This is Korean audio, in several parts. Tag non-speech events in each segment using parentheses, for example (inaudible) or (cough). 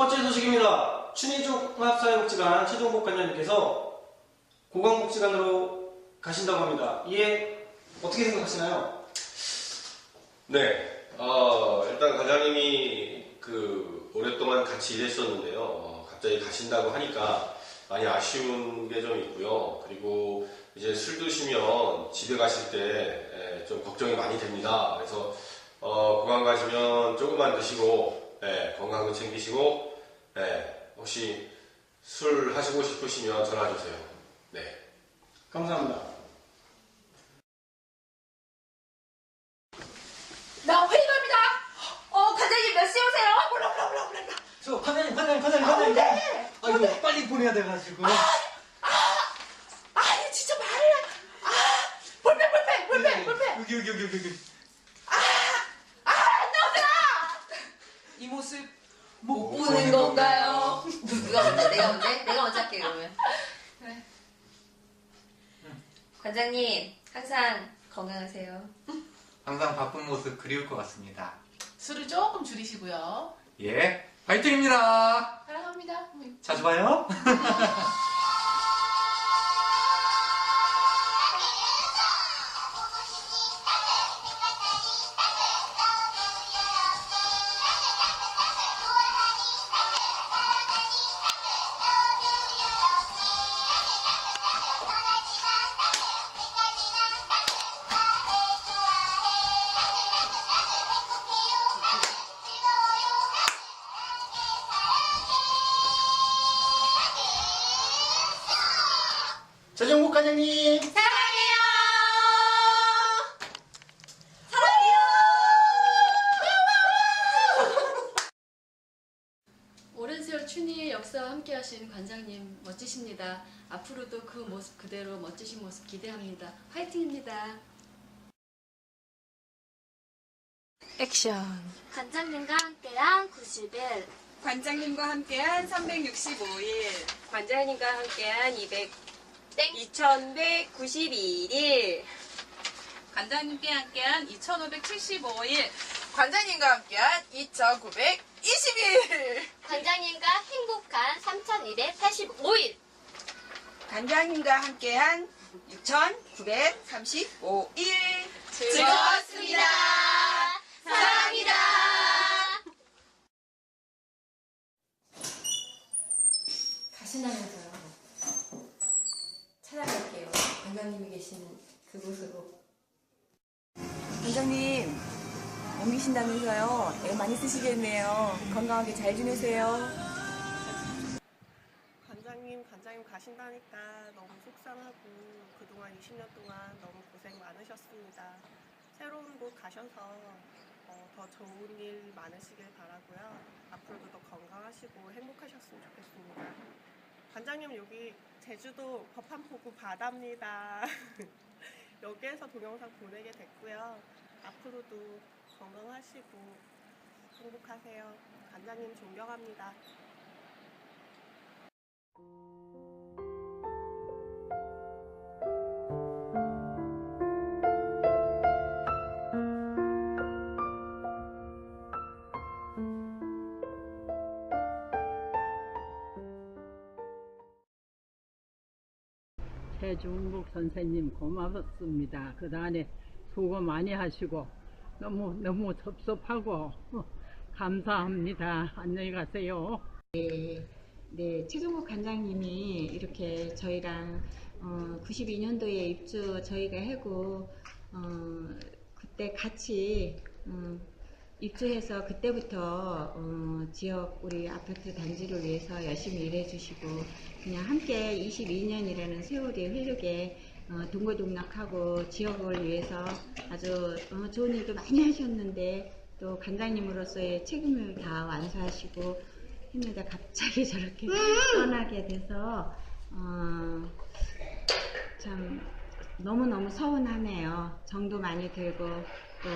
번째 소식입니다. 춘희종합사회복지관 최종복 관장님께서 고강복지관으로 가신다고 합니다. 이에 어떻게 생각하시나요? 네, 어, 일단 과장님이 그 오랫동안 같이 일했었는데요. 어, 갑자기 가신다고 하니까 많이 아쉬운 게 좀 있고요. 그리고 이제 술 드시면 집에 가실 때 좀 걱정이 많이 됩니다. 그래서 어, 공항 가시면 조금만 드시고 예, 건강도 챙기시고 예, 혹시 술 하시고 싶으시면 전화 주세요. 네. 감사합니다. 나 회의갑니다. 어, 과장님 몇 시에 오세요? 몰라, 몰라, 몰라, 몰라. 저 과장님, 과장님, 과장님, 과장님. 네. 아이고 빨리 보내야 돼가지고. 아니, 진짜 말을. 해. 아, 볼펜, 볼펜, 볼펜, 볼펜. 여기 여기 여기 여기 여기. 아, 안 나오잖아. 이 모습 못 보는 건가요? 누가 먼저? 내가 먼저? 해? 내가 먼저 할게, 그러면. 네. 관장님, 항상 건강하세요. 항상 바쁜 모습 그리울 것 같습니다. 술을 조금 줄이시고요. 예, 파이팅입니다. 사랑합니다. 자주 봐요. (laughs) 최종복 관장님. 사랑해요. 오랜 세월 춘희의 역사와 함께 하신 관장님 멋지십니다. 앞으로도 그 모습 그대로 멋지신 모습 기대합니다. 화이팅입니다. 액션. 관장님과 함께한 90일 관장님과 함께한 365일, 관장님과 함께한 200, 땡 2192일, 관장님께 함께한 2575일. 관장님과 함께한 2920일. 관장님과 행복한 3285일 관장님과 함께한 6935일. 즐거웠습니다 가신다면서요. 관장님이 계신 그곳으로. 관장님, 옮기신다면서요. 애 많이 쓰시겠네요. 건강하게 잘 지내세요. 관장님, 관장님 가신다니까 너무 속상하고 그동안 20년 동안 너무 고생 많으셨습니다. 새로운 곳 가셔서 어, 더 좋은 일 많으시길 바라고요. 앞으로도 더 건강하시고 행복하셨으면 좋겠습니다. 관장님 여기 제주도 법한포구 바다입니다. (laughs) 여기에서 동영상 보내게 됐고요. 앞으로도 건강하시고 행복하세요. 관장님 존경합니다. 최중복 선생님 고맙습니다. 그 다음에 수고 많이 하시고 너무 너무 섭섭하고 (laughs) 감사합니다. 안녕히 가세요. 네, 최종국 관장님이 이렇게 저희랑 어, 92년도에 입주 저희가 하고 어, 그때 같이 어, 입주해서 그때부터 어, 지역 우리 아파트 단지를 위해서 열심히 일해주시고 그냥 함께 22년이라는 세월이 흐르게 어, 동고동락하고 지역을 위해서 아주 어, 좋은 일도 많이 하셨는데 또 관장님으로서의 책임을 다 완수하시고 했는데 갑자기 (laughs) 저렇게 떠나게 돼서 어, 참 너무너무 서운하네요. 정도 많이 들고 또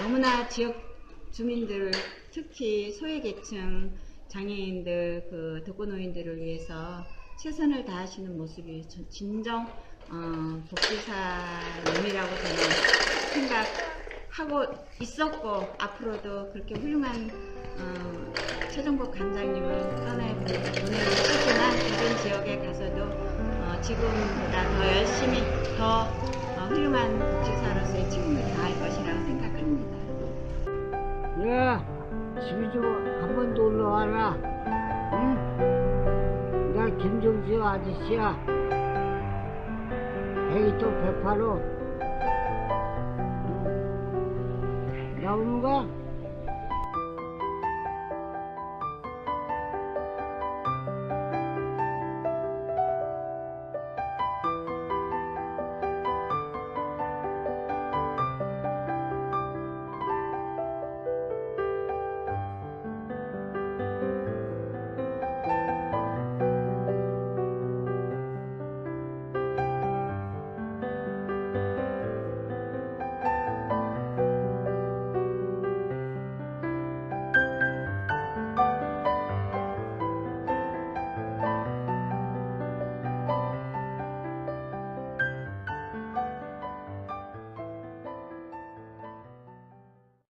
너무나 지역 주민들 특히 소외계층 장애인들 그 독거노인들을 위해서 최선을 다하시는 모습이 진정 어, 복지사님이라고 저는 생각하고 있었고 앞으로도 그렇게 훌륭한 어, 최종복 관장님을 떠나보내고 싶지만 다른 지역에 가서도 어, 지금보다 더 열심히 더 어, 훌륭한 복지사로서의 책임을 다할 것이라고 생각합니다. 야, 집에 좀 한 번 놀러 와라. 응? 나 김종수 아저씨야. 102또 108호. 나오는 거